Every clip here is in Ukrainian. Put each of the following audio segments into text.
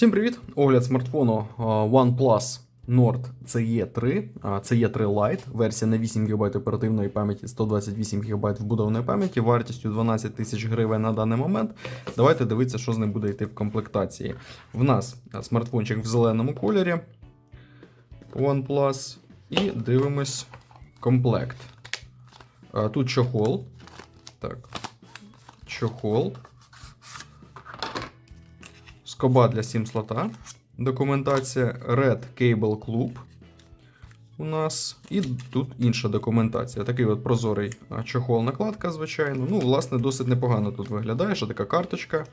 Всім привіт! Огляд смартфону OnePlus Nord ce 3 ce 3 Lite, версія на 8 ГБ оперативної пам'яті, 128 ГБ вбудованої пам'яті, вартістю 12 тисяч гривень на даний момент. Давайте дивитися, що з ним буде йти в комплектації. В нас смартфончик в зеленому кольорі OnePlus. І дивимось комплект. Тут чохол. Так. Чохол. Скоба для сім слота. Документація Red Cable Club. У нас. І тут інша документація. Такий от прозорий а, чохол накладка, звичайно. Ну, власне, досить непогано тут виглядає. Що така карточка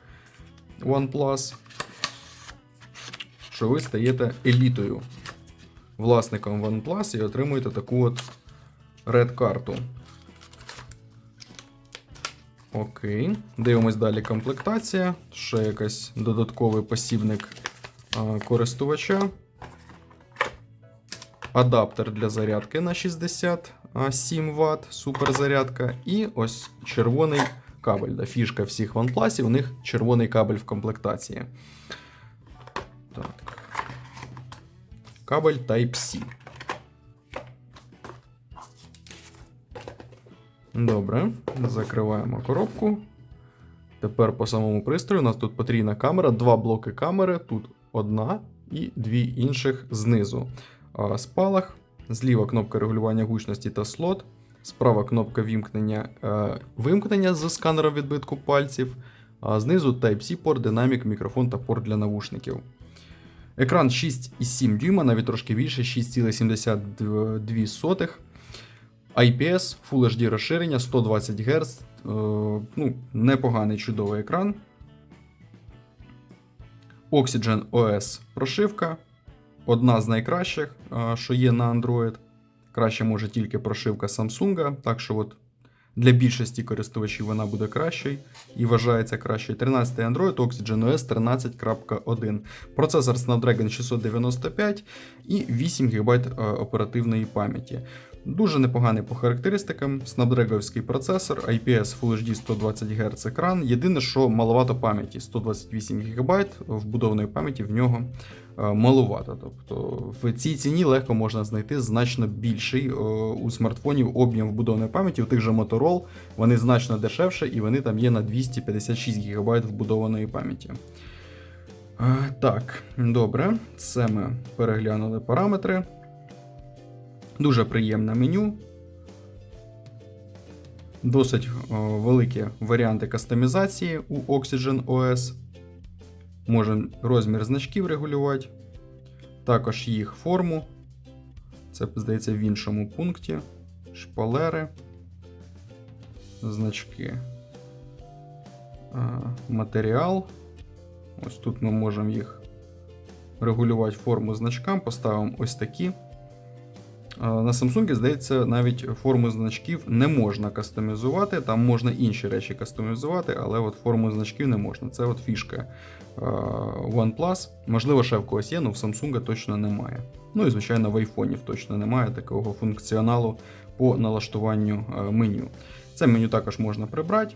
OnePlus. Що ви стаєте елітою. Власником OnePlus і отримуєте таку от Red карту. Окей. Дивимось далі комплектація. Ще якийсь додатковий посібник а, користувача. Адаптер для зарядки на 67 Вт, суперзарядка. І ось червоний кабель. Фішка всіх OnePlus, у них червоний кабель в комплектації. Так. Кабель Type-C. Добре, закриваємо коробку. Тепер по самому пристрою у нас тут потрійна камера, два блоки камери, тут одна і дві інших знизу. Спалах, зліва кнопка регулювання гучності та слот, справа кнопка вімкнення, е, вимкнення з сканером відбитку пальців, а знизу Type-C порт, динамік, мікрофон та порт для навушників. Екран 6,7 дюйма, навіть трошки більше, 6,72. IPS, Full HD розширення, 120 Гц. Е, ну, непоганий чудовий екран. Oxygen OS прошивка. Одна з найкращих, е, що є на Android. Краще може тільки прошивка Samsung. Так що от для більшості користувачів вона буде кращою і вважається кращою. 13 Android Oxygen OS 13.1. Процесор Snapdragon 695 і 8 ГБ е, оперативної пам'яті. Дуже непоганий по характеристикам, Snapdragon процесор, IPS Full HD 120 Гц екран. Єдине, що маловато пам'яті, 128 ГБ вбудованої пам'яті в нього е, маловато. Тобто в цій ціні легко можна знайти значно більший е, у смартфонів об'єм вбудованої пам'яті. У тих же Motorola вони значно дешевше і вони там є на 256 ГБ вбудованої пам'яті. Е, Так, добре, це ми переглянули параметри. Дуже приємне меню. Досить о, великі варіанти кастомізації у Oxygen OS. Можемо розмір значків регулювати. Також їх форму. Це, здається, в іншому пункті. Шпалери. Значки. Матеріал. Ось тут ми можемо їх регулювати форму значкам. Поставимо ось такі. На Samsung, здається, навіть форму значків не можна кастомізувати. Там можна інші речі кастомізувати, але от форму значків не можна. Це от фішка OnePlus. Можливо, ще в когось є, але в Samsung точно немає. Ну і, звичайно, в айфонів точно немає такого функціоналу по налаштуванню меню. Це меню також можна прибрати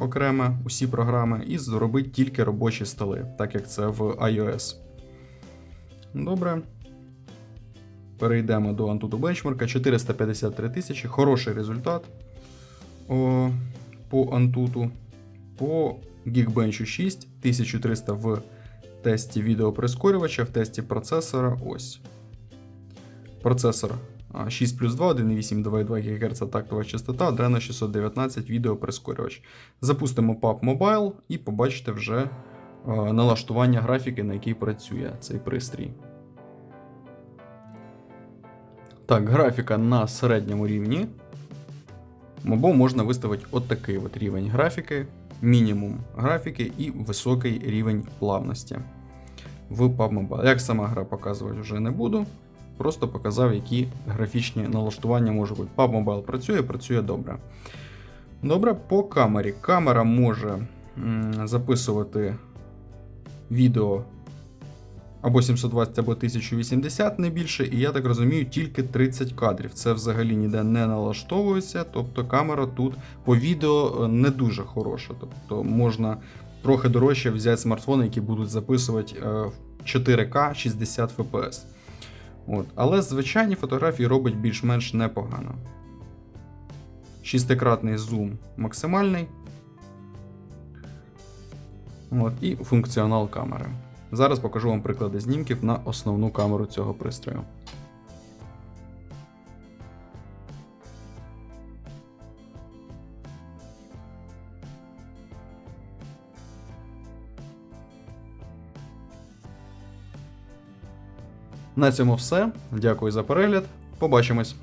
окремо усі програми і зробити тільки робочі столи, так як це в iOS. Добре. Перейдемо до Antutu бенчмарка. 453 тисячі. Хороший результат о, по Antutu. По Geekbench 6, 1300 в тесті відеоприскорювача, в тесті процесора. Ось. Процесор 6 плюс 2, 1,8 2,2 ГГц тактова частота, Adreno 619 відеоприскорювач. Запустимо PUBG Mobile і побачите вже налаштування графіки, на якій працює цей пристрій. Так, графіка на середньому рівні. Або можна виставити от такий от рівень графіки, мінімум графіки і високий рівень плавності в PUBG Mobile. Як сама гра показувати вже не буду. Просто показав, які графічні налаштування можуть бути. PUBG Mobile працює, працює добре. Добре, по камері. Камера може записувати відео або 720, або 1080 не більше, і я так розумію, тільки 30 кадрів. Це взагалі ніде не налаштовується. Тобто камера тут по відео е, не дуже хороша. Тобто можна трохи дорожче взяти смартфони, які будуть записувати е, в 4К 60 FPS. От. Але звичайні фотографії робить більш-менш непогано. Шістикратний зум максимальний. От, і функціонал камери. Зараз покажу вам приклади знімків на основну камеру цього пристрою. На цьому все. Дякую за перегляд. Побачимось!